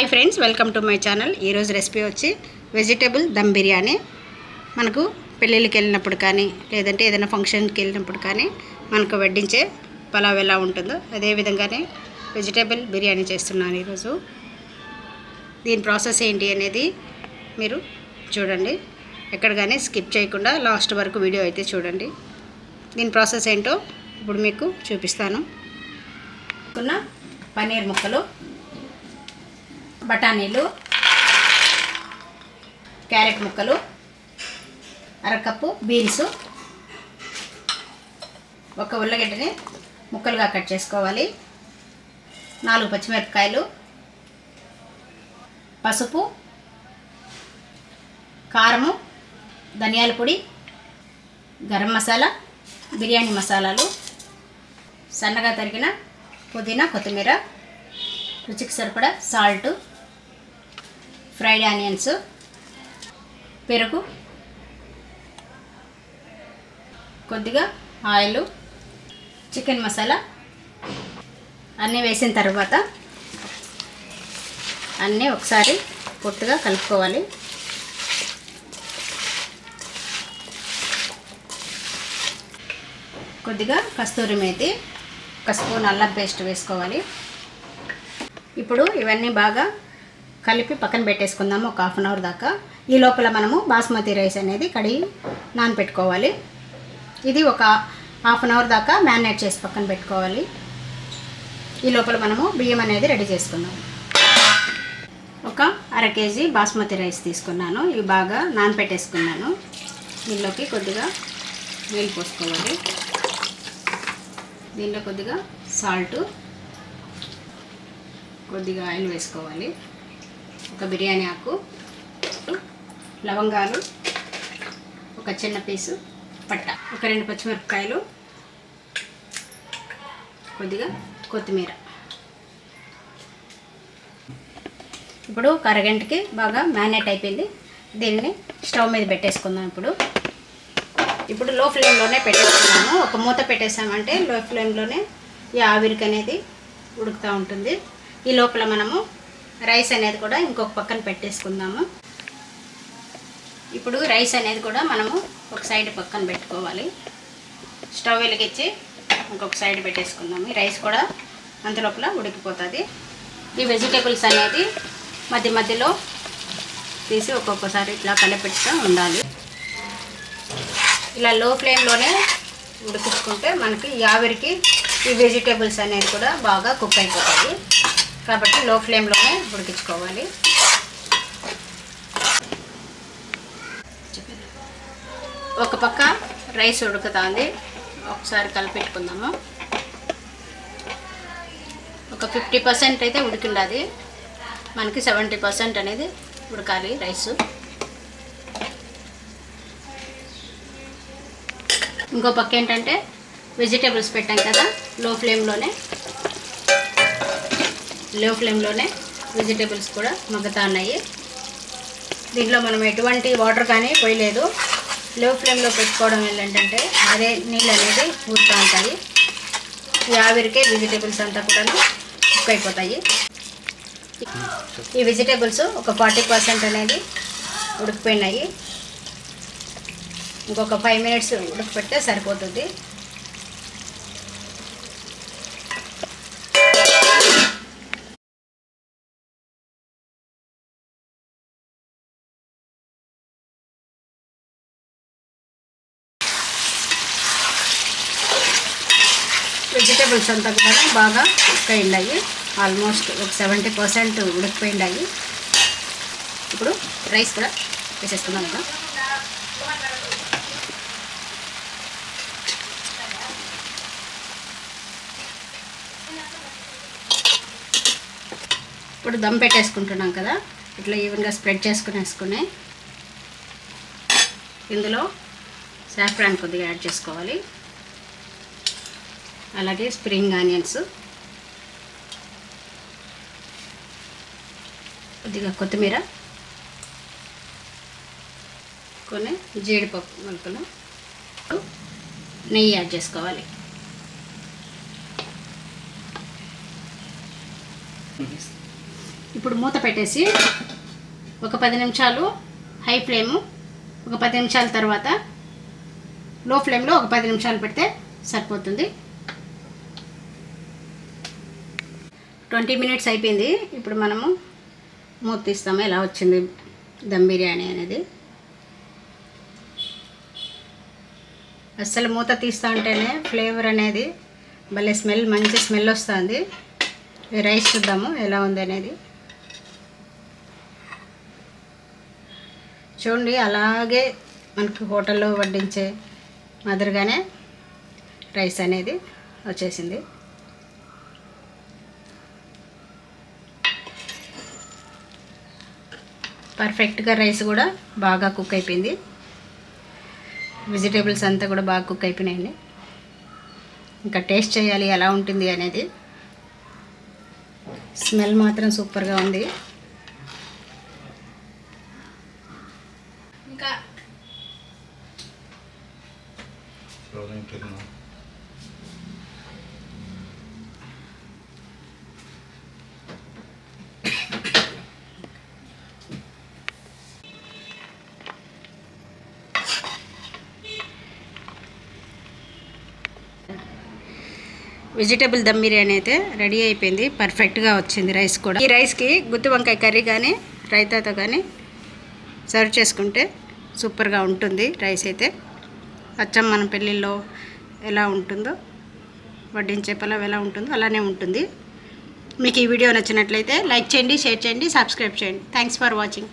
Hi friends welcome to my channel. ఈరోజు recipe వచ్చి vegetable dum biryani. మనకు పెళ్ళిళ్ళకి వెళ్ళినప్పుడు కానీ లేదంటే ఏదైనా ఫంక్షన్కి వెళ్ళినప్పుడు కానీ మనకు వడ్డించే పలావ్ ఎలా ఉంటుందో అదే విధంగానే వెజిటేబుల్ బిర్యానీ చేస్తున్నాను ఈరోజు దీని ప్రాసెస్ ఏంటి అనేది మీరు చూడండి. ఎక్కడ కానీ స్కిప్ చేయకుండా లాస్ట్ వరకు వీడియో అయితే చూడండి. దీని ప్రాసెస్ ఏంటో ఇప్పుడు మీకు చూపిస్తాను. కొన్న పన్నీర్ ముక్కలు బఠానీలు క్యారెట్ ముక్కలు అరకప్పు బీన్స్. ఒక ఉల్లగడ్డని ముక్కలుగా కట్ చేసుకోవాలి. నాలుగు పచ్చిమిరపకాయలు పసుపు కారము ధనియాల పొడి గరం మసాలా బిర్యానీ మసాలాలు సన్నగా తరిగిన పుదీనా కొత్తిమీర రుచికి సరిపడా సాల్ట్ ఫ్రైడ్ ఆనియన్స్ పెరుగు కొద్దిగా ఆయిల్ చికెన్ మసాలా అన్నీ వేసిన తర్వాత అన్నీ ఒకసారి పొట్టుగా కలుపుకోవాలి. కొద్దిగా కస్తూరి మేతి ఒక స్పూన్ అల్లం పేస్ట్ వేసుకోవాలి. ఇప్పుడు ఇవన్నీ బాగా కలిపి పక్కన పెట్టేసుకుందాము ఒక హాఫ్ అన్ అవర్ దాకా. ఈ లోపల మనము బాస్మతి రైస్ అనేది కడిగి నానపెట్టుకోవాలి. ఇది ఒక హాఫ్ అన్ అవర్ దాకా మ్యారినేట్ చేసి పక్కన పెట్టుకోవాలి. ఈ లోపల మనము బియ్యం అనేది రెడీ చేసుకుందాం. ఒక అర కేజీ బాస్మతి రైస్ తీసుకున్నాను. ఇవి బాగా నానపెట్టేసుకున్నాను. దీనిలోకి కొద్దిగా నీళ్ళు పోసుకోవాలి. దీనిలో కొద్దిగా సాల్ట్ కొద్దిగా ఆయిల్ వేసుకోవాలి. ఒక బిర్యానీ ఆకు లవంగాలు ఒక చిన్న పీసు పట్ట ఒక రెండు పచ్చిమిరపకాయలు కొద్దిగా కొత్తిమీర. ఇప్పుడు అరగంటకి బాగా మ్యారినేట్ అయిపోయింది. దీన్ని స్టవ్ మీద పెట్టేసుకుందాం ఇప్పుడు. ఇప్పుడు లో ఫ్లేమ్లోనే పెట్టేసుకున్నాము ఒక మూత పెట్టేసామంటే లో ఫ్లేమ్లోనే ఈ ఆవిరికి అనేది ఉడుకుతూ ఉంటుంది. ఈ లోపల మనము రైస్ అనేది కూడా ఇంకొక పక్కన పెట్టేసుకుందాము. ఇప్పుడు రైస్ అనేది కూడా మనము ఒక సైడ్ పక్కన పెట్టుకోవాలి. స్టవ్ వెలిగించి ఇంకొక సైడ్ పెట్టేసుకుందాము. ఈ రైస్ కూడా అంతలోపల ఉడికిపోతుంది. ఈ వెజిటేబుల్స్ అనేది మధ్య మధ్యలో తీసి ఒక్కొక్కసారి ఇట్లా కలిపెట్టుతూ ఉండాలి. ఇలా లో ఫ్లేమ్లోనే ఉడికించుకుంటే మనకి యావిరికి ఆవిరికి ఈ వెజిటేబుల్స్ అనేది కూడా బాగా కుక్ అయిపోతాయి. కాబట్టి లో ఫ్లేమ్లోనే ఉడికించుకోవాలి. ఒక పక్క రైస్ ఉడుకుతుంది. ఒకసారి కలిపెట్టుకుందాము. ఒక ఫిఫ్టీ పర్సెంట్ అయితే ఉడికిండది. మనకి సెవెంటీ పర్సెంట్ అనేది ఉడకాలి రైస్ ఇంకో పక్క ఏంటంటే వెజిటేబుల్స్ పెట్టాం కదా లో ఫ్లేమ్లోనే లో ఫ్లేమ్లోనే వెజిటేబుల్స్ కూడా మగ్గుతా ఉన్నాయి. దీంట్లో మనం ఎటువంటి వాటర్ కానీ పోయలేదు. లో ఫ్లేమ్లో పెట్టుకోవడం ఏంటంటే అదే నీళ్ళు అనేది ఊరుతూ ఉంటాయి. ఈ ఆవిరికే వెజిటేబుల్స్ అంతా కూడా కుక్ అయిపోతాయి ఈ వెజిటేబుల్స్ ఒక ఫార్టీ పర్సెంట్ అనేది ఉడికిపోయినాయి. ఇంకొక ఫైవ్ మినిట్స్ ఉడకపెడితే సరిపోతుంది. వెజిటేబుల్స్ అంతా కూడా బాగా కుక్ ఆల్మోస్ట్ ఒక సెవెంటీ పర్సెంట్ ఉడికిపోయిండాయి. ఇప్పుడు రైస్ కూడా వేసేస్తున్నాం కదా ఇప్పుడు దమ్ పెట్టేసుకుంటున్నాం కదా. ఇట్లా ఈవెన్గా స్ప్రెడ్ చేసుకుని వేసుకుని ఇందులో సాఫ్రాన్ కొద్దిగా యాడ్ చేసుకోవాలి. అలాగే స్ప్రింగ్ ఆనియన్స్. కొద్దిగా కొత్తిమీర. కొన్ని జీడిపప్పు మొలకలు. నెయ్యి యాడ్ చేసుకోవాలి. ఇప్పుడు మూత పెట్టేసి ఒక పది నిమిషాలు హై ఫ్లేము. ఒక పది నిమిషాల తర్వాత లో ఫ్లేమ్లో ఒక పది నిమిషాలు పెడితే సరిపోతుంది. ట్వంటీ మినిట్స్ అయిపోయింది. ఇప్పుడు మనము మూత తీస్తాము. ఎలా వచ్చింది దమ్ బిర్యానీ అనేది. అస్సలు మూత తీస్తా ఉంటేనే ఫ్లేవర్ అనేది భలే స్మెల్ మంచి స్మెల్ వస్తుంది. రైస్ చూద్దాము ఎలా ఉంది అనేది. చూడండి అలాగే మనకు హోటల్లో వడ్డించే మాదిరిగానే రైస్ అనేది వచ్చేసింది. పర్ఫెక్ట్గా రైస్ కూడా బాగా కుక్ అయిపోయింది. వెజిటేబుల్స్ అంతా కూడా బాగా కుక్ అయిపోయినాయండి. ఇంకా టేస్ట్ చేయాలి ఎలా ఉంటుంది అనేది. స్మెల్ మాత్రం సూపర్గా ఉంది. వెజిటేబుల్ దమ్ బిర్యానీ అయితే రెడీ అయిపోయింది. పర్ఫెక్ట్గా వచ్చింది రైస్ కూడా. ఈ రైస్కి గుత్తి వంకాయ కర్రీ కానీ రైతాతో కానీ సర్వ్ చేసుకుంటే సూపర్గా ఉంటుంది రైస్ అయితే. అచ్చం మన పెళ్ళిళ్ళలో ఎలా ఉంటుందో వడ్డించే పలావ్ ఎలా ఉంటుందో అలానే ఉంటుంది. మీకు ఈ వీడియో నచ్చినట్లయితే లైక్ చేయండి షేర్ చేయండి సబ్స్క్రైబ్ చేయండి. Thanks for watching.